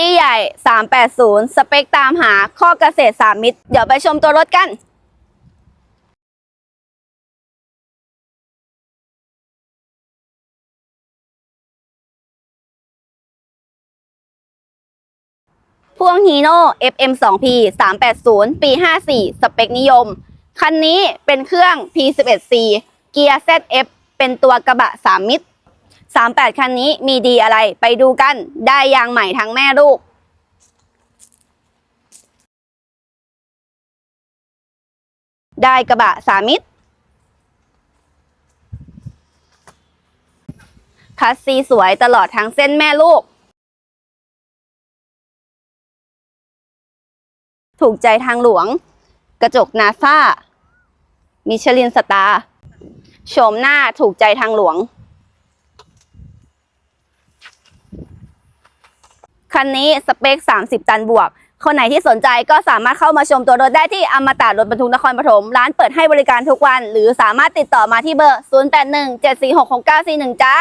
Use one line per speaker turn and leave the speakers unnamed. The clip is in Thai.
พี่ใหญ่ 380 สเปคตามหาข้อเกษตรสามมิตร เดี๋ยวไปชมตัวรถกัน พ่วงฮีโน่ FM 2 P 380 ปี 54 สเปคนิยม คันนี้เป็นเครื่อง P11C เกียร์ ZF เป็นตัวกระบะ 3 มิตร 38 คันนี้มีดีอะไรไปดูกันได้ยางใหม่ทั้งแม่ลูกได้กระบะ3มิตรคัสซีสวยตลอดทั้งเส้นแม่ลูก ถูกใจทางหลวง กระจกนาซามิชลินสตาร์ โฉมหน้าถูกใจทางหลวง คันนี้สเปค 30 ตันบวก คนไหนที่สนใจก็สามารถเข้ามาชมตัวรถได้ที่อมตะรถบรรทุกนครปฐมร้านเปิดให้บริการทุกวัน หรือสามารถติดต่อมาที่เบอร์ 0817466941 จ้า